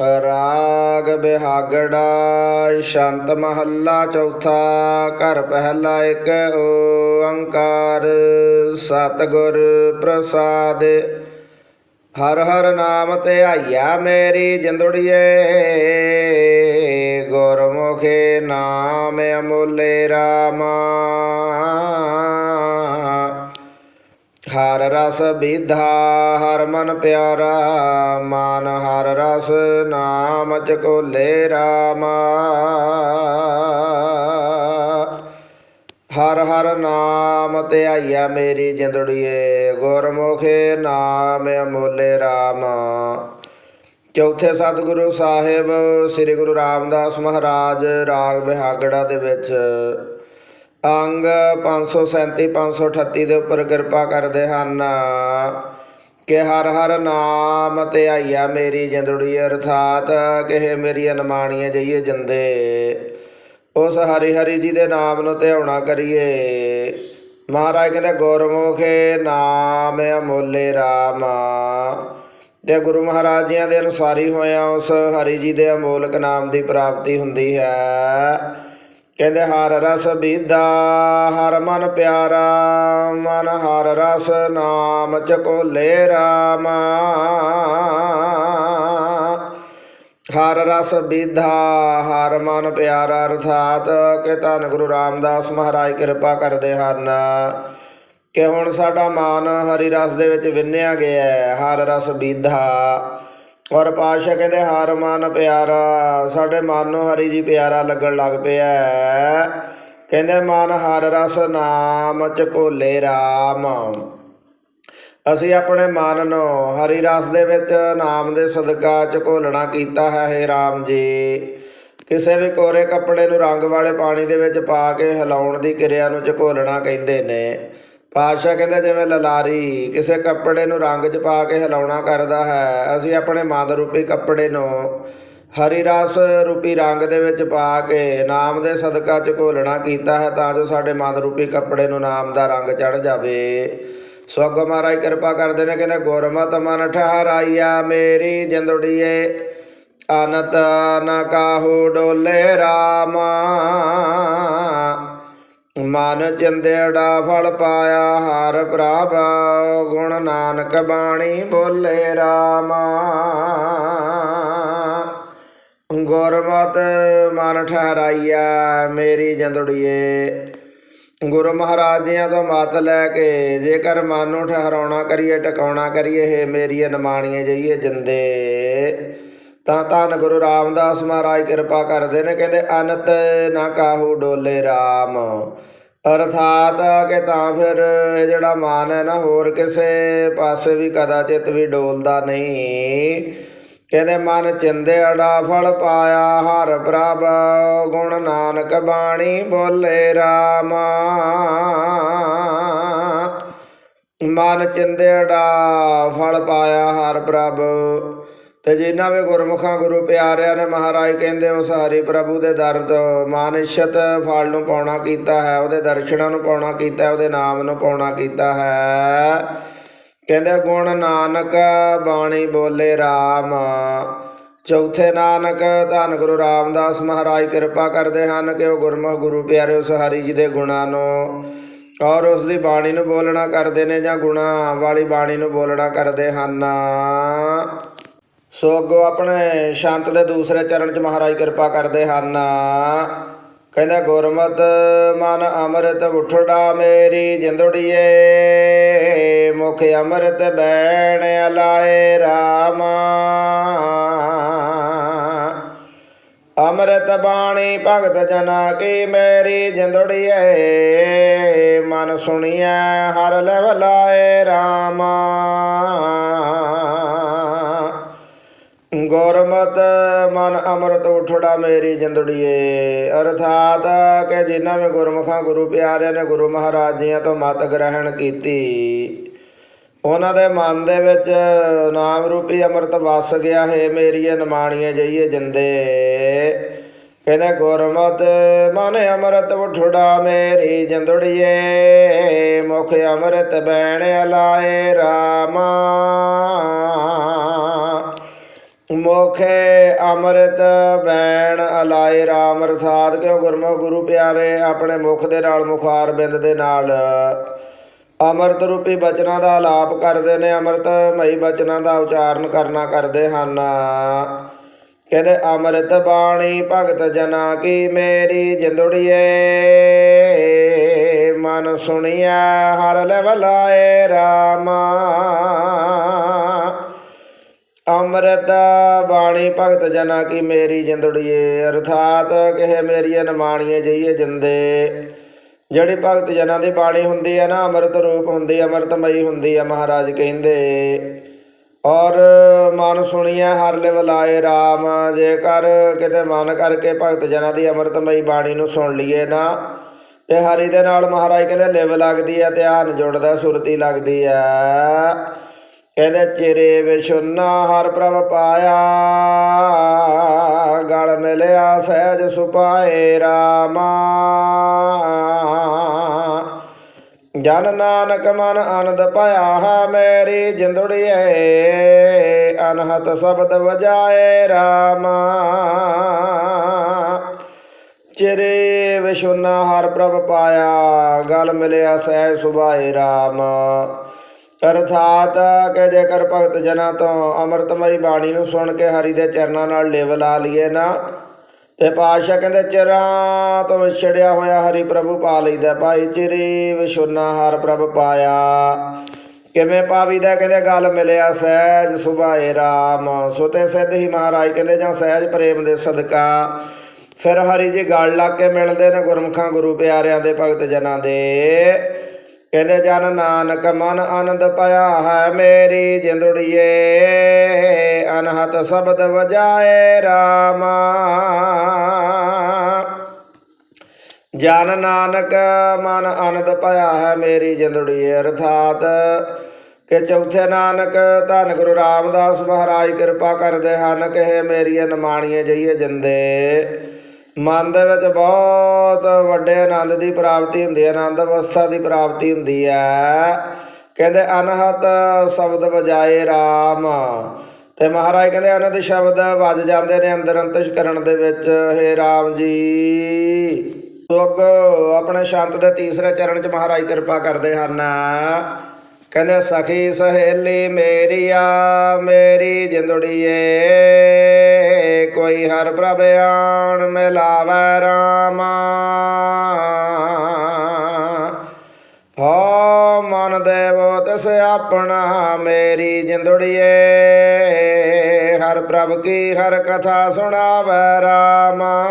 ਰਾਗ ਬਿਹਾਗੜਾ, ਸ਼ੰਤ ਮਹੱਲਾ ਚੌਥਾ, ਘਰ ਪਹਿਲਾ ਇੱਕ, ਓੰਕਾਰ ਸਤਿਗੁਰ ਪ੍ਰਸਾਦ। ਹਰ ਹਰ ਨਾਮ ਤੇ ਧਿਆਈਆ ਮੇਰੀ ਜਿੰਦੜੀਏ, ਗੁਰਮੁਖੇ ਨਾਮ ਅਮੁੱਲੇ ਰਾਮਾ। ਹਰ ਰਸ ਵਿਧਾ ਹਰ ਮਨ ਪਿਆਰਾ, ਮਨ ਹਰ ਰਸ, ਨਾਮ ਚਕੋਲੇ ਰਾਮਾ। ਹਰ ਹਰ ਨਾਮ ਧਿਆਈਆ ਮੇਰੀ ਜਿੰਦੜੀਏ, ਗੁਰਮੁਖੇ ਨਾਮ ਅਮੋਲੇ ਰਾਮ। ਚੌਥੇ ਸਤਿਗੁਰੂ ਸਾਹਿਬ, ਸ੍ਰੀ ਗੁਰੂ ਰਾਮਦਾਸ ਮਹਾਰਾਜ, ਰਾਗ ਬਿਹਾਗੜਾ ਦੇ ਵਿੱਚ ਅੰਗ 537 538 ਦੇ ਉੱਪਰ ਕਿਰਪਾ ਕਰਦੇ ਹਨ। ਕਿ ਹਰ ਹਰ ਨਾਮ ਧਿਆਈਆ ਮੇਰੀ ਜਿੰਦੜੀ, ਅਰਥਾਤ ਕਿ ਇਹ ਮੇਰੀ ਅਨਮਾਣੀਆਂ ਜਈਏ ਜਿੰਦੇ। ਉਸ ਹਰੀ ਹਰੀ ਜੀ ਦੇ ਨਾਮ ਨੂੰ ਧਿਆਉਣਾ ਕਰੀਏ। ਮਹਾਰਾਜ ਕਹਿੰਦੇ, ਗੁਰਮੁਖੇ ਨਾਮ ਅਮੋਲੇ ਰਾਮ। ਤੇ ਗੁਰੂ ਮਹਾਰਾਜ ਜੀਆਂ ਦੇ ਅਨੁਸਾਰੀ ਹੋਇਆ ਉਸ ਹਰੀ ਜੀ ਦੇ ਅਮੋਲਕ ਨਾਮ ਦੀ ਪ੍ਰਾਪਤੀ ਹੁੰਦੀ ਹੈ। ਕਹਿੰਦੇ ਹਰ ਰਸ ਬੀਦਾ ਹਰ ਮਨ ਪਿਆਰਾ, ਮਨ ਹਰ ਰਸ ਨਾਮ ਚਕੋਲੇ ਰਾਮ। ਹਰ ਰਸ ਬੀਧਾ, ਹਰ ਮਨ ਪਿਆਰਾ, ਅਰਥਾਤ ਕਿ ਧੰਨ ਗੁਰੂ ਰਾਮਦਾਸ ਮਹਾਰਾਜ ਕਿਰਪਾ ਕਰਦੇ ਹਨ। ਕਿ ਹੁਣ ਸਾਡਾ ਮਨ ਹਰੀ ਰਸ ਦੇ ਵਿੱਚ ਵਿੰਨਿਆ ਗਿਆ ਹੈ, ਹਰ ਰਸ ਬੀਧਾ। ਔਰ ਪਾਸ਼ਾ ਕਹਿੰਦੇ, ਹਰ ਮਨ ਪਿਆਰਾ, ਸਾਡੇ ਮਨ ਨੂੰ ਹਰੀ ਜੀ ਪਿਆਰਾ ਲੱਗਣ ਲੱਗ ਪਿਆ ਕਹਿੰਦੇ, ਮਨ ਹਰ ਰਸ ਨਾਮ ਚਕੋਲੇ RAM ਅਸੀਂ ਆਪਣੇ ਮਨ ਨੂੰ ਹਰੀ ਰਸ ਦੇ ਵਿੱਚ ਨਾਮ ਦੇ ਸਦਕਾ ਝਕੋਲਣਾ ਕੀਤਾ ਹੈ, ਹੇ RAM ਜੀ। ਕਿਸੇ ਵੀ ਕੋਰੇ ਕੱਪੜੇ ਨੂੰ ਰੰਗ ਵਾਲੇ ਪਾਣੀ ਦੇ ਵਿੱਚ ਪਾ ਕੇ ਹਿਲਾਉਣ ਦੀ ਕਿਰਿਆ ਨੂੰ ਝਕੋਲਣਾ ਕਹਿੰਦੇ ਨੇ। ਪਾਤਸ਼ਾਹ ਕਹਿੰਦੇ ਜਿਵੇਂ ਲਲਾਰੀ ਕਿਸੇ ਕੱਪੜੇ ਨੂੰ ਰੰਗ 'ਚ ਪਾ ਕੇ ਹਿਲਾਉਣਾ ਕਰਦਾ ਹੈ, ਅਸੀਂ ਆਪਣੇ ਮਨ ਰੂਪੀ ਕੱਪੜੇ ਨੂੰ ਹਰੀ ਰਸ ਰੂਪੀ ਰੰਗ ਦੇ ਵਿੱਚ ਪਾ ਕੇ ਨਾਮ ਦੇ ਸਦਕਾ 'ਚ ਘੋਲਣਾ ਕੀਤਾ ਹੈ ਤਾਂ ਜੋ ਸਾਡੇ ਮਨ ਰੂਪੀ ਕੱਪੜੇ ਨੂੰ ਨਾਮ ਦਾ ਰੰਗ ਚੜ ਜਾਵੇ। ਸਵਗ ਮਹਾਰਾਜ ਕਿਰਪਾ ਕਰਦੇ ਨੇ ਕਹਿੰਦੇ ਗੁਰਮਤਿ ਮਨ ਠਹਿਰਾਈਆ ਮੇਰੀ ਜਿੰਦੜੀਏ, ਅਨਤ ਨ ਕਾਹੂ ਡੋਲੇ ਰਾਮਾ। ਮਨ ਚੰਦੇੜਾ ਫਲ ਪਾਇਆ, ਹਰ ਪ੍ਰਭ ਗੁਣ ਨਾਨਕ ਬਾਣੀ ਬੋਲੇ ਰਾਮਾ। ਗੁਰਮਤ ਮਨ ਠਹਿਰਾਈਆ ਮੇਰੀ ਜੰਦੜੀਏ। ਗੁਰੂ ਮਹਾਰਾਜਿਆਂ ਤੋਂ ਮਤ ਲੈ ਕੇ ਜੇਕਰ ਮਨ ਨੂੰ ਠਹਿਰਾਉਣਾ ਕਰੀਏ, ਟਿਕਾਉਣਾ ਕਰੀਏ ਇਹ ਮੇਰੀ ਅਨਮਾਣੀਏ ਜਈਏ ਜਿੰਦੇ। ਤਾਂ ਧੰਨ ਗੁਰੂ ਰਾਮਦਾਸ ਮਹਾਰਾਜ ਕਿਰਪਾ ਕਰਦੇ ਨੇ, ਕਹਿੰਦੇ ਅਨਤ ਨਾ ਕਾਹੂ ਡੋਲੇ RAM ਅਰਥਾਤ ਕਿ ਤਾਂ ਫਿਰ ਇਹ ਜਿਹੜਾ ਮਨ ਹੈ ਨਾ, ਹੋਰ ਕਿਸੇ ਪਾਸੇ ਵੀ ਕਦਾਚਿਤ ਵੀ ਡੋਲਦਾ ਨਹੀਂ। ਕਹਿੰਦੇ, ਮਨ ਚਿੰਦੇ ਅੜਾ ਫਲ ਪਾਇਆ, ਹਰ ਪ੍ਰਭ ਗੁਣ ਨਾਨਕ ਬਾਣੀ ਬੋਲੇ ਰਾਮ। ਮਨ ਚਿੰਦੇ ਚਿੰਦੇੜਾ ਫਲ ਪਾਇਆ, ਹਰ ਪ੍ਰਭ ਤੇ ਜਿਨ੍ਹਾਂ ਵੀ ਗੁਰਮੁਖਾਂ ਗੁਰੂ ਪਿਆਰਿਆਂ ਨੇ ਮਹਾਰਾਜ ਕਹਿੰਦੇ ਉਸ ਹਰੀ ਪ੍ਰਭੂ ਦੇ ਦਰ ਤੋਂ ਮਾਨਿਸ਼ਤ ਫਲ ਨੂੰ ਪਾਉਣਾ ਕੀਤਾ ਹੈ, ਉਹਦੇ ਦਰਸ਼ਨਾਂ ਨੂੰ ਪਾਉਣਾ ਕੀਤਾ ਉਹਦੇ ਨਾਮ ਨੂੰ ਪਾਉਣਾ ਕੀਤਾ ਹੈ। ਕਹਿੰਦੇ ਗੁਣ ਨਾਨਕ ਬਾਣੀ ਬੋਲੇ RAM ਚੌਥੇ ਨਾਨਕ ਧੰਨ ਗੁਰੂ ਰਾਮਦਾਸ ਮਹਾਰਾਜ ਕਿਰਪਾ ਕਰਦੇ ਹਨ ਕਿ ਉਹ ਗੁਰਮੁਖ ਗੁਰੂ ਪਿਆਰੇ ਉਸ ਹਰੀ ਜੀ ਦੇ ਗੁਣਾਂ ਨੂੰ ਔਰ ਉਸ ਦੀ ਬਾਣੀ ਨੂੰ ਬੋਲਣਾ ਕਰਦੇ ਨੇ ਜਾਂ ਗੁਣਾ ਵਾਲੀ ਬਾਣੀ ਨੂੰ ਬੋਲਣਾ ਕਰਦੇ ਹਨ। ਸੋ ਅੱਗੋਂ ਆਪਣੇ ਸ਼ਾਂਤ ਦੇ ਦੂਸਰੇ ਚਰਨ ਚ ਮਹਾਰਾਜ ਕਿਰਪਾ ਕਰਦੇ ਹਨ। ਕਹਿੰਦਾ, ਗੁਰਮਤ ਮਨ ਅੰਮ੍ਰਿਤ ਉਠੜਾ ਮੇਰੀ ਜਿੰਦੜੀਏ, ਮੁਖ ਅੰਮ੍ਰਿਤ ਬੈਣ ਅਲਾਏ ਰਾਮਾ। ਅੰਮ੍ਰਿਤ ਬਾਣੀ ਭਗਤ ਜਨਾ ਕੀ ਮੇਰੀ ਜਿੰਦੜੀਏ, ਮਨ ਸੁਣੀਐ ਹਰ ਲਵ ਲਾਏ ਰਾਮਾ। ਗੁਰਮਤ ਮਨ ਅੰਮ੍ਰਿਤ ਉਠੜਾ ਮੇਰੀ ਜਿੰਦੜੀਏ। ਅਰਥਾਤ ਕਿ ਜਿਨ੍ਹਾਂ ਵੀ ਗੁਰਮੁਖਾਂ, ਗੁਰੂ ਪਿਆਰਿਆਂ ਨੇ ਗੁਰੂ ਮਹਾਰਾਜ ਜੀਆਂ ਤੋਂ ਮਤ ਗ੍ਰਹਿਣ ਕੀਤੀ। ਉਹਨਾਂ ਦੇ ਮਨ ਦੇ ਵਿੱਚ ਨਾਮ ਰੂਪੀ ਅੰਮ੍ਰਿਤ ਵਸ ਗਿਆ। ਹੈ ਮੇਰੀ ਅਨਮਾਣੀਏ ਜਈਏ ਜਿੰਦੇ। ਕਹਿੰਦੇ ਗੁਰਮਤ ਮਨ ਅੰਮ੍ਰਿਤ ਉਠੜਾ ਮੇਰੀ ਜਿੰਦੜੀਏ। ਮੁਖ ਅੰਮ੍ਰਿਤ ਬੈਣ ਲਾਏ ਰਾਮਾ। ਮੋਖੇ ਅੰਮ੍ਰਿਤ ਬੈਣ ਅਲਾਏ RAM ਅਰਥਾਤ ਕਿ ਗੁਰਮੁਖ ਗੁਰੂ ਪਿਆਰੇ, ਆਪਣੇ ਮੁਖ ਦੇ ਨਾਲ ਮੁਖਾਰ ਬਿੰਦ ਦੇ ਨਾਲ। ਅੰਮ੍ਰਿਤ ਰੂਪੀ ਬਚਨਾਂ ਦਾ ਆਲਾਪ ਕਰਦੇ ਨੇ, ਅੰਮ੍ਰਿਤਮਈ ਬਚਨਾਂ ਦਾ ਉਚਾਰਨ ਕਰਨਾ ਕਰਦੇ ਹਨ। ਕਹਿੰਦੇ, ਅੰਮ੍ਰਿਤ ਬਾਣੀ ਭਗਤ ਜਨਾ ਕੀ ਮੇਰੀ ਜਿੰਦੜੀਏ? ਮਨ ਸੁਣਿਆ ਹਰ ਲੈ ਵਲਾਏ ਰਾਮਾ। ਅੰਮ੍ਰਿਤ ਬਾਣੀ ਭਗਤ ਜਨਾ ਕੀ ਮੇਰੀ ਜਿੰਦੜੀਏ, ਅਰਥਾਤ ਕਿਹ ਮੇਰੀ ਨਮਾਣੀਏ ਜਈਏ ਜਿੰਦੇ। ਜਿਹੜੀ ਭਗਤ ਜਨਾਂ ਦੀ ਬਾਣੀ ਹੁੰਦੀ ਹੈ ਨਾ, ਅੰਮ੍ਰਿਤ ਰੂਪ ਹੁੰਦੀ, ਅੰਮ੍ਰਿਤਮਈ ਹੁੰਦੀ ਹੈ, ਮਹਾਰਾਜ ਕਹਿੰਦੇ। ਔਰ ਮਨ ਸੁਣੀਐ, ਹਰ ਲਿਵ ਲਾਏ RAM ਜੇਕਰ ਕਿਤੇ ਮਨ ਕਰਕੇ ਭਗਤ ਜਨਾਂ ਦੀ ਅੰਮ੍ਰਿਤਮਈ ਬਾਣੀ ਨੂੰ ਸੁਣ ਲਈਏ ਨਾ, ਤੇ ਹਰੀ ਦੇ ਨਾਲ ਮਹਾਰਾਜ ਕਹਿੰਦੇ, ਲਿਵ ਲੱਗਦੀ ਹੈ, ਧਿਆਨ ਜੁੜਦਾ, ਸੁਰਤੀ ਲੱਗਦੀ ਹੈ। ਕਹਿੰਦੇ ਚਿਰੇ ਵਿਸ਼ੁਨਾ ਹਰ ਪ੍ਰਭ ਪਾਇਆ, ਗਲ ਮਿਲਿਆ ਸਹਿਜ ਸੁਪਾਏ ਰਾਮਾ। ਜਨ ਨਾਨਕ ਮਨ ਆਨੰਦ ਪਾਇਆ ਹੈ ਮੇਰੀ ਜਿੰਦੜੀਏ, ਅਨਹਤ ਸ਼ਬਦ ਵਜਾਏ ਰਾਮਾ। ਚਿਰੇ ਵਿਸ਼ੁਨਾ ਹਰ ਪ੍ਰਭ ਪਾਇਆ, ਗਲ ਮਿਲਿਆ ਸਹਿਜ ਸੁਭਾਏ ਰਾਮਾ। ਅਰਥਾਤ ਕਿ ਜੇਕਰ ਭਗਤ ਜਨਾਂ ਤੋਂ ਅੰਮ੍ਰਿਤਮਈ ਬਾਣੀ ਨੂੰ ਸੁਣ ਕੇ ਹਰੀ ਦੇ ਚਰਨਾਂ ਨਾਲ ਲਿਵ ਲਾ ਲਈਏ ਨਾ। ਤੇ ਪਾਤਸ਼ਾਹ ਕਹਿੰਦੇ, ਚਿਰਾਂ ਤੋਂ ਵਿਛੜਿਆ ਹੋਇਆ ਹਰੀ ਪ੍ਰਭੂ ਪਾ ਲਈਦਾ ਭਾਈ, ਚਿਰੀ ਵਿਸ਼ੁਨਾ ਹਰ ਪ੍ਰਭ ਪਾਇਆ। ਕਿਵੇਂ ਪਾਵੀ ਦਾ? ਕਹਿੰਦੇ, ਗੱਲ ਮਿਲਿਆ ਸਹਿਜ ਸੁਭਾਏ ਰਾਮ। ਸੁਤੇ ਸਿੱਧ ਹੀ ਮਹਾਰਾਜ ਕਹਿੰਦੇ, ਜਾਂ ਸਹਿਜ ਪ੍ਰੇਮ ਦੇ ਸਦਕਾ। ਫਿਰ ਹਰੀ ਜੀ ਗੱਲ ਲੱਗ ਕੇ ਮਿਲਦੇ ਨੇ ਗੁਰਮੁਖਾਂ ਗੁਰੂ ਪਿਆਰਿਆਂ ਦੇ ਭਗਤ ਜਨਾਂ ਦੇ। ਕਹਿੰਦੇ, ਜਨ ਨਾਨਕ ਮਨ ਆਨੰਦ ਪਾਇਆ ਹੈ ਮੇਰੀ ਜਿੰਦੜੀਏ, ਅਨਹਤ ਸ਼ਬਦ ਵਜਾਏ ਰਾਮਾ। ਜਨ ਨਾਨਕ ਮਨ ਆਨੰਦ ਪਾਇਆ ਹੈ ਮੇਰੀ ਜਿੰਦੜੀਏ, ਅਰਥਾਤ ਕਿ ਚੌਥੇ ਨਾਨਕ ਧੰਨ ਗੁਰੂ ਰਾਮਦਾਸ ਮਹਾਰਾਜ ਕਿਰਪਾ ਕਰਦੇ ਹਨ ਕਿ ਮੇਰੀ ਨਿਮਾਣੀਏ ਜਈਏ ਜਿੰਦੇ ਮਨ ਦੇ ਵਿੱਚ ਬਹੁਤ ਵੱਡੇ ਆਨੰਦ ਦੀ ਪ੍ਰਾਪਤੀ ਹੁੰਦੀ ਹੈ, ਆਨੰਦ ਅਵਸਥਾ ਦੀ ਪ੍ਰਾਪਤੀ ਹੁੰਦੀ ਹੈ। ਕਹਿੰਦੇ ਅਨਹਤ ਸ਼ਬਦ ਵਜਾਏ RAM ਤੇ ਮਹਾਰਾਜ ਕਹਿੰਦੇ ਆਨੰਦ ਸ਼ਬਦ ਵੱਜ ਜਾਂਦੇ ਨੇ ਅੰਦਰ ਅੰਤਸ਼ ਕਰਨ ਦੇ ਵਿੱਚ। ਹੇ RAM ਜੀ ਤੁਗ ਆਪਣੇ ਸ਼ਾਂਤ ਦੇ ਤੀਸਰੇ ਚਰਨ ਚ ਮਹਾਰਾਜ ਕਿਰਪਾ ਕਰਦੇ ਹਨ। ਕਹਿੰਦੇ, ਸਖੀ ਸਹੇਲੀ ਮੇਰੀਆ ਮੇਰੀ ਜਿੰਦੜੀਏ। ਕੋਈ ਹਰ ਪ੍ਰਭ ਆਣ ਮਿਲਾਵੈ ਰਾਮਾ। ਹੋ ਮਨ ਦੇਵੋ ਤਿਸ ਆਪਣਾ, ਮੇਰੀ ਜਿੰਦੜੀਏ। ਹਰ ਪ੍ਰਭ ਕੀ ਹਰ ਕਥਾ ਸੁਣਾਵੈ ਰਾਮਾ।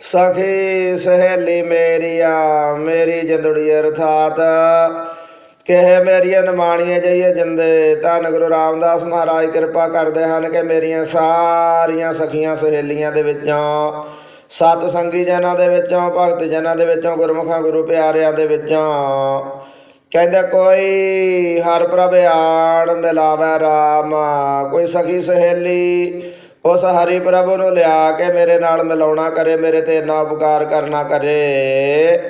ਸਖੀ ਸਹੇਲੀ ਮੇਰੀਆ ਮੇਰੀ ਜਿੰਦੜੀ ਅਰਥਾਤ। ਕਿਹ ਮੇਰੀਆਂ ਨਿਮਾਣੀਆਂ ਜਈਏ ਜਿੰਦੇ ਧੰਨ ਗੁਰੂ ਰਾਮਦਾਸ ਮਹਾਰਾਜ ਕਿਰਪਾ ਕਰਦੇ ਹਨ ਕਿ ਮੇਰੀਆਂ ਸਾਰੀਆਂ ਸਖੀਆਂ ਸਹੇਲੀਆਂ ਦੇ ਵਿੱਚੋਂ, ਸਤ ਸੰਗੀ ਜਨਾਂ ਦੇ ਵਿੱਚੋਂ, ਭਗਤ ਜਨਾਂ ਦੇ ਵਿੱਚੋਂ, ਗੁਰਮੁਖਾਂ, ਗੁਰੂ ਪਿਆਰਿਆਂ ਦੇ ਵਿੱਚੋਂ। ਕਹਿੰਦੇ ਕੋਈ ਹਰ ਪ੍ਰਭ ਆਣ ਮਿਲਾਵੇ ਰਾਮ, ਕੋਈ ਸਖੀ ਸਹੇਲੀ ਉਸ ਹਰੀ ਪ੍ਰਭੂ ਨੂੰ ਲਿਆ ਕੇ ਮੇਰੇ ਨਾਲ ਮਿਲਾਉਣਾ ਕਰੇ, ਮੇਰੇ ਤੇ ਇੰਨਾ ਉਪਕਾਰ ਕਰਨਾ ਕਰੇ।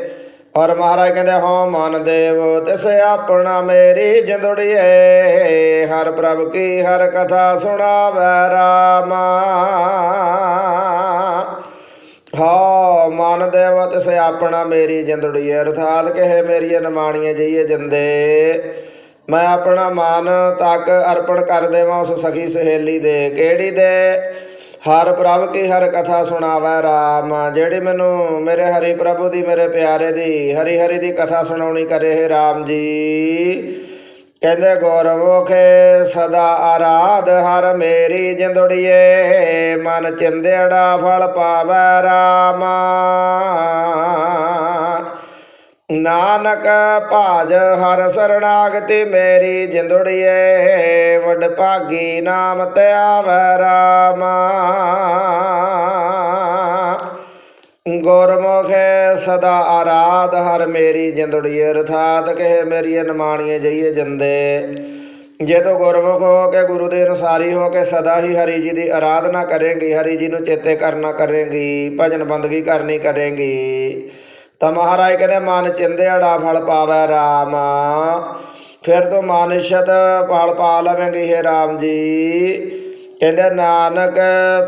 ਔਰ ਮਹਾਰਾਜ ਕਹਿੰਦੇ, ਹੋ ਮਨ ਦੇਵ, ਤਿਸ ਆਪਣਾ ਮੇਰੀ ਜਿੰਦੜੀਏ। ਹਰ ਪ੍ਰਭ ਕੀ ਹਰ ਕਥਾ ਸੁਣਾਵੇ ਰਾਮਾ। ਹਾਂ ਮਨ ਦੇਵ, ਤਿਸ ਆਪਣਾ ਮੇਰੀ ਜਿੰਦੜੀ ਅਰਥਾਤ ਕਹੇ, ਮੇਰੀ ਨਿਮਾਣੀਏ ਜਈਏ ਜਿੰਦੇ। ਮੈਂ ਆਪਣਾ ਮਨ ਤੱਕ ਅਰਪਣ ਕਰ ਦੇਵਾਂ, ਉਸ ਸਖੀ ਸਹੇਲੀ ਦੇ ਕਿਹੜੀ ਦੇ? ਹਰ ਪ੍ਰਭ ਕੀ ਹਰ ਕਥਾ ਸੁਣਾਵੇ RAM ਜਿਹੜੀ ਮੈਨੂੰ ਮੇਰੇ ਹਰੀ ਪ੍ਰਭੂ ਦੀ, ਮੇਰੇ ਪਿਆਰੇ ਦੀ, ਹਰੀ ਹਰੀ ਦੀ ਕਥਾ ਸੁਣਾਉਣੀ ਕਰੇ ਹੈ RAM ਜੀ। ਕਹਿੰਦੇ ਗੌਰਮੁਖੇ ਸਦਾ ਆਰਾਧ ਹਰ ਮੇਰੀ ਜਿੰਦੜੀਏ, ਮਨ ਚਿੰਦੜਾ ਫਲ ਪਾਵੈ ਰਾਮਾ। ਨਾਨਕ ਭਾਜ ਹਰ ਸਰਣਾਗਤੀ ਮੇਰੀ ਜਿੰਦੜੀਏ, ਵਡ ਭਾਗੀ ਨਾਮ ਤੇ ਆਵੈ ਰਾਮਾ। ਗੁਰਮੁਖੇ ਸਦਾ ਆਰਾਧ, ਹਰ ਮੇਰੀ ਜਿੰਦੜੀਏ ਰਥਾਤ ਕਹੇ ਮੇਰੀ ਅਨਮਾਣੀਏ ਜਈਏ ਜਿੰਦੇ। ਜੇ ਤੋ ਗੁਰਮੁਖ ਹੋ ਕੇ ਗੁਰੂ ਦੇ ਅਨੁਸਾਰੀ ਹੋ ਕੇ ਸਦਾ ਹੀ ਹਰੀ ਜੀ ਦੀ ਆਰਾਧਨਾ ਕਰੇਂਗੀ, ਹਰੀ ਜੀ ਨੂੰ ਚੇਤੇ ਕਰਨਾ ਕਰੇਂਗੀ, ਭਜਨ ਬੰਦਗੀ ਕਰਨੀ ਕਰੇਂਗੀ। ਤਾਂ ਮਹਾਰਾਜ ਕਹਿੰਦੇ, ਮਨ ਚਿੰਦਿਆੜਾ ਫਲ ਪਾਵੈ RAM ਫਿਰ ਤੋਂ ਮਾਨਿਸ਼ਤ ਪਾਲ ਪਾ ਲਵੇਂਗੇ ਹੈ RAM ਜੀ। ਕਹਿੰਦੇ, ਨਾਨਕ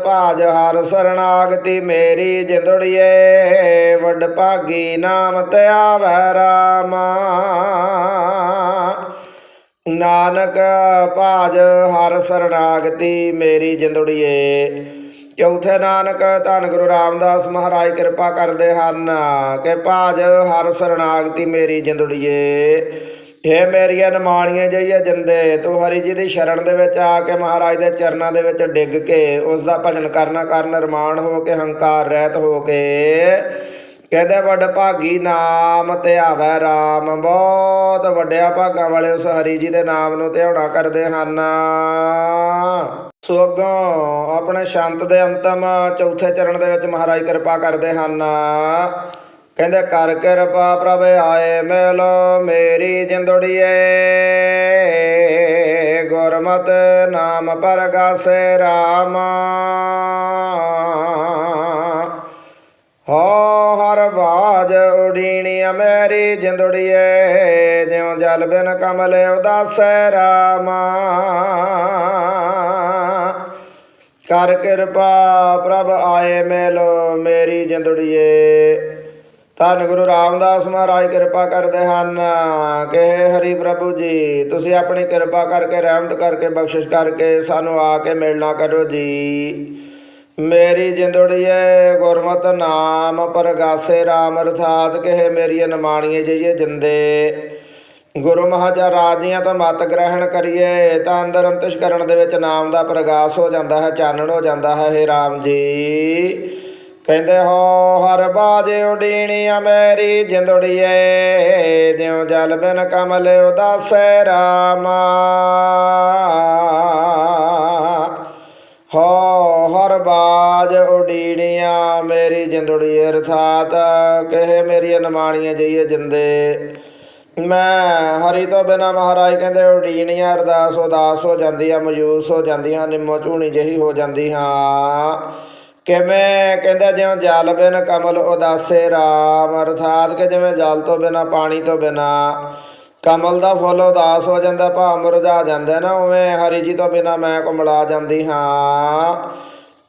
ਭਾਜ ਹਰ ਸਰਣਾਗਤੀ ਮੇਰੀ ਜਿੰਦੜੀਏ, ਵੱਡ ਭਾਗੀ ਨਾਮ ਤਿਆ ਆਵੈ ਰਾਮ। ਨਾਨਕ ਭਾਜ ਹਰ ਸਰਣਾਗਤੀ ਮੇਰੀ ਜਿੰਦੜੀਏ। ਚੌਥੇ ਨਾਨਕ, ਧੰਨ ਗੁਰੂ ਰਾਮਦਾਸ ਮਹਾਰਾਜ ਕਿਰਪਾ ਕਰਦੇ ਹਨ ਕਿ ਭਾਜ ਹਰ ਸਰਣਾਗਤੀ ਮੇਰੀ ਜਿੰਦੜੀਏ। ਹੇ ਮੇਰੀਆਂ ਨਮਾਣੀਆਂ ਜਈਏ ਜਿੰਦੇ, ਤੂੰ ਹਰੀ ਜੀ ਦੀ ਸ਼ਰਨ ਦੇ ਵਿੱਚ ਆ ਕੇ ਮਹਾਰਾਜ ਦੇ ਚਰਨਾਂ ਦੇ ਵਿੱਚ ਡਿੱਗ ਕੇ ਉਸ ਦਾ ਭਜਨ ਕਰਨਾ ਕਰ ਨਿਰਮਾਣ ਹੋ ਕੇ, ਹੰਕਾਰ ਰਹਿਤ ਹੋ ਕੇ ਕਹਿੰਦੇ ਵੱਡ ਭਾਗੀ ਨਾਮ ਧਿਆਵੈ RAM ਬਹੁਤ ਵੱਡਿਆ ਭਾਗਾਂ ਵਾਲੇ ਉਸ ਹਰੀ ਜੀ ਦੇ ਨਾਮ ਨੂੰ ਧਿਆਉਣਾ ਕਰਦੇ ਹਨ। ਸੋ ਅੱਗੋਂ ਆਪਣੇ ਸ਼ੰਤ ਦੇ ਅੰਤਮ ਚੌਥੇ ਚਰਨ ਦੇ ਵਿੱਚ ਮਹਾਰਾਜ ਕਿਰਪਾ ਕਰਦੇ ਹਨ। ਕਹਿੰਦੇ, ਕਰ ਕਿਰਪਾ ਪ੍ਰਭ ਆਏ ਮਿਲ ਮੇਰੀ ਜਿੰਦੜੀਏ। ਗੁਰਮਤ ਨਾਮ ਪਰਗਾਸੇ ਰਾਮ। ਹੋ, ਹਰ ਬਾਜ ਉਡੀਣੀ ਮੇਰੀ ਜਿੰਦੜੀਏ, ਜਿਉ ਜਲ ਬਿਨ ਕਮਲ ਉਦਾਸੈ ਰਾਮਾ। ਕਰ ਕਿਰਪਾ ਪ੍ਰਭ ਆਏ ਮਿਲੋ ਮੇਰੀ ਜਿੰਦੜੀਏ। ਧੰਨ ਗੁਰੂ ਰਾਮਦਾਸ ਮਹਾਰਾਜ ਕਿਰਪਾ ਕਰਦੇ ਹਨ। ਕਿ ਹਰੀ ਪ੍ਰਭੂ ਜੀ, ਤੁਸੀਂ ਆਪਣੀ ਕਿਰਪਾ ਕਰਕੇ ਰਹਿਮਤ ਕਰਕੇ ਬਖਸ਼ਿਸ਼ ਕਰਕੇ ਸਾਨੂੰ ਆ ਕੇ ਮਿਲਣਾ ਕਰੋ ਜੀ। ਮੇਰੀ ਜਿੰਦੜੀਏ ਗੁਰਮਤ ਨਾਮ ਪਰਗਾਸੇ RAM ਅਰਥਾਤ ਕਹੇ ਹੇ ਮੇਰੀ ਨਿਮਾਣੀਏ ਜਈਏ ਜਿੰਦੇ। ਗੁਰੂ ਮਹਾਜਾ ਰਾਜੀਆਂ ਤੋਂ ਮਤ ਗ੍ਰਹਿਣ ਕਰੀਏ ਤਾਂ ਅੰਦਰ ਅੰਤਿਸ਼ ਕਰਨ ਦੇ ਵਿੱਚ ਨਾਮ ਦਾ ਪ੍ਰਗਾਸ ਹੋ ਜਾਂਦਾ ਹੈ, ਚਾਨਣ ਹੋ ਜਾਂਦਾ ਹੈ, ਹੇ RAM ਜੀ। ਕਹਿੰਦੇ ਹੋ, ਹਰ ਬਾਜੇ ਉਡੀਣੀਆਂ ਮੇਰੀ ਜਿੰਦੜੀਏ, ਜਿਉ ਜਲ ਬਿਨ ਕਮਲ ਉਦਾਸੈ ਰਾਮਾ। ਹੋ, ਹਰ ਬਾਜ ਉਡੀਣੀਆਂ ਮੇਰੀ ਜਿੰਦੜੀ ਅਰਥਾਤ, ਕਹੇ ਮੇਰੀ ਅਨਮਾਣੀਆਂ ਜਈਏ ਜਿੰਦੇ। ਮੈਂ ਹਰੀ ਤੋਂ ਬਿਨਾ ਮਹਾਰਾਜ ਕਹਿੰਦੇ ਉਡੀਣੀਆਂ ਅਰਦਾਸ ਉਦਾਸ ਹੋ ਜਾਂਦੀ ਆ ਮਯੂਸ ਹੋ ਜਾਂਦੀਆਂ, ਨਿੰਮੋ ਝੂਣੀ ਜਹੀ ਹੋ ਜਾਂਦੀ ਹਾਂ ਕਿਵੇਂ ਕਹਿੰਦਾ ਜਿਵੇਂ ਜਲ ਬਿਨ ਕਮਲ ਉਦਾਸੇ ਰਾਮ, ਅਰਥਾਤ ਕਿ ਜਿਵੇਂ ਜਲ ਤੋਂ ਬਿਨਾ, ਪਾਣੀ ਤੋਂ ਬਿਨਾ। ਕਮਲ ਦਾ ਫੁੱਲ ਉਦਾਸ ਹੋ ਜਾਂਦਾ, ਭਾਵ ਮੁਰਝਾ ਜਾਂਦਾ ਨਾ, ਉਵੇਂ ਹਰੀ ਜੀ ਤੋਂ ਬਿਨਾ ਮੈਂ ਕੁਮਲਾ ਜਾਂਦੀ ਹਾਂ।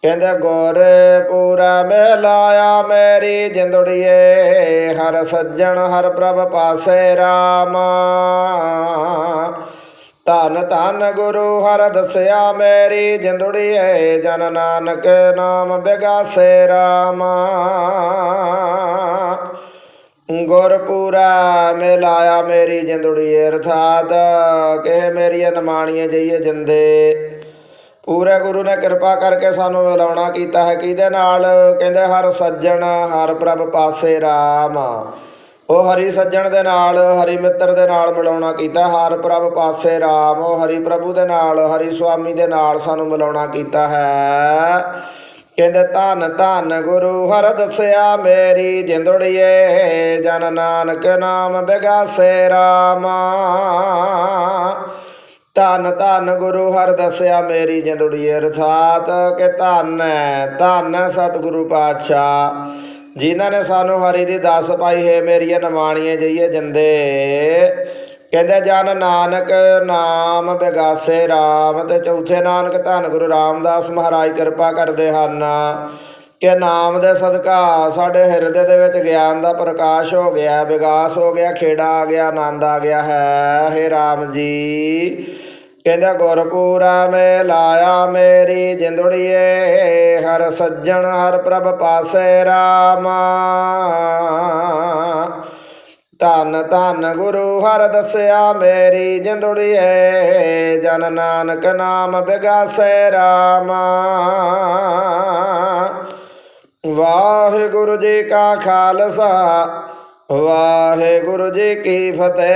ਕਹਿੰਦੇ, ਗੁਰ ਪੂਰਾ ਮਿਲਾਇਆ ਮੇਰੀ ਜਿੰਦੜੀਏ, ਹਰ ਸੱਜਣ ਹਰ ਪ੍ਰਭ ਪਾਸੇ RAM ਧੰਨ ਧੰਨ ਗੁਰੂ ਹਰ ਦਸਿਆ ਮੇਰੀ ਜਿੰਦੜੀਏ, ਜਨ ਨਾਨਕ ਨਾਮ ਬਿਗਾਸੇ ਰਾਮਾ। ਗੁਰਪੂਰਾ ਮਿਲਾਇਆ ਮੇਰੀ ਜਿੰਦੜੀ ਅਰਥਾਤ ਕਿ ਮੇਰੀ ਅਨਮਾਣੀਏ ਜਈਏ ਜਿੰਦੇ। ਪੂਰੇ ਗੁਰੂ ਨੇ ਕਿਰਪਾ ਕਰਕੇ ਸਾਨੂੰ ਮਿਲਾਉਣਾ ਕੀਤਾ ਹੈ, ਕਿਹਦੇ ਨਾਲ? ਕਹਿੰਦੇ ਹਰ ਸੱਜਣ, ਹਰ ਪ੍ਰਭ ਪਾਸੇ RAM ਉਹ ਹਰੀ ਸੱਜਣ ਦੇ ਨਾਲ, ਹਰੀ ਮਿੱਤਰ ਦੇ ਨਾਲ ਮਿਲਾਉਣਾ ਕੀਤਾ, ਹਰ ਪ੍ਰਭ ਪਾਸੇ RAM ਉਹ ਹਰੀ ਪ੍ਰਭੂ ਦੇ ਨਾਲ, ਹਰੀ ਸੁਆਮੀ ਦੇ ਨਾਲ ਸਾਨੂੰ ਮਿਲਾਉਣਾ ਕੀਤਾ ਹੈ। ਕਹਿੰਦੇ, ਧੰਨ ਧੰਨ ਗੁਰੂ ਹਰ ਦਸਿਆ ਮੇਰੀ ਜਿੰਦੜੀਏ, ਜਨ ਨਾਨਕ ਨਾਮ ਬਿਗਾਸੇ ਰਾਮਾ। ਧੰਨ ਧੰਨ ਗੁਰੂ ਹਰ ਦਸਿਆ ਮੇਰੀ ਜਿੰਦੜੀਏ, ਅਰਥਾਤ ਕਿ ਧੰਨ ਧੰਨ ਸਤਿਗੁਰੂ ਪਾਤਸ਼ਾਹ। ਜਿਨ੍ਹਾਂ ਨੇ ਸਾਨੂੰ ਹਰੀ ਦੀ ਦੱਸ ਪਾਈ ਹੈ, ਮੇਰੀਆਂ ਨਮਾਣੀਆਂ ਜਈਏ ਜਿੰਦੇ। ਕਹਿੰਦੇ, ਜਨ ਨਾਨਕ ਨਾਮ ਬਿਗਾਸੇ RAM ਤੇ ਚੌਥੇ ਨਾਨਕ ਧੰਨ ਗੁਰੂ ਰਾਮਦਾਸ ਮਹਾਰਾਜ ਕਿਰਪਾ ਕਰਦੇ ਹਨ ਕਿ ਨਾਮ ਦੇ ਸਦਕਾ ਸਾਡੇ ਹਿਰਦੇ ਦੇ ਵਿੱਚ ਗਿਆਨ ਦਾ ਪ੍ਰਕਾਸ਼ ਹੋ ਗਿਆ, ਵਿਗਾਸ ਹੋ ਗਿਆ, ਖੇੜਾ ਆ ਗਿਆ, ਆਨੰਦ ਆ ਗਿਆ ਹੈ। ਹੇ RAM ਜੀ। ਕਹਿੰਦਾ, ਗੁਰਪੂਰਾ ਮੇ ਲਾਇਆ ਮੇਰੀ ਜਿੰਦੜੀਏ, ਹਰ ਸੱਜਣ ਹਰ ਪ੍ਰਭ ਪਾਸੇ ਰਾਮਾ। ਧੰਨ ਧੰਨ ਗੁਰੂ ਹਰ ਦਸਿਆ, ਮੇਰੀ ਜਿੰਦੜੀਏ ਜਨ ਨਾਨਕ ਨਾਮ ਬਿਗਾਸੇ ਰਾਮਾ। ਵਾਹਿਗੁਰੂ ਜੀ ਕਾ ਖਾਲਸਾ, ਵਾਹਿਗੁਰੂ ਜੀ ਕੀ ਫਤਿਹ।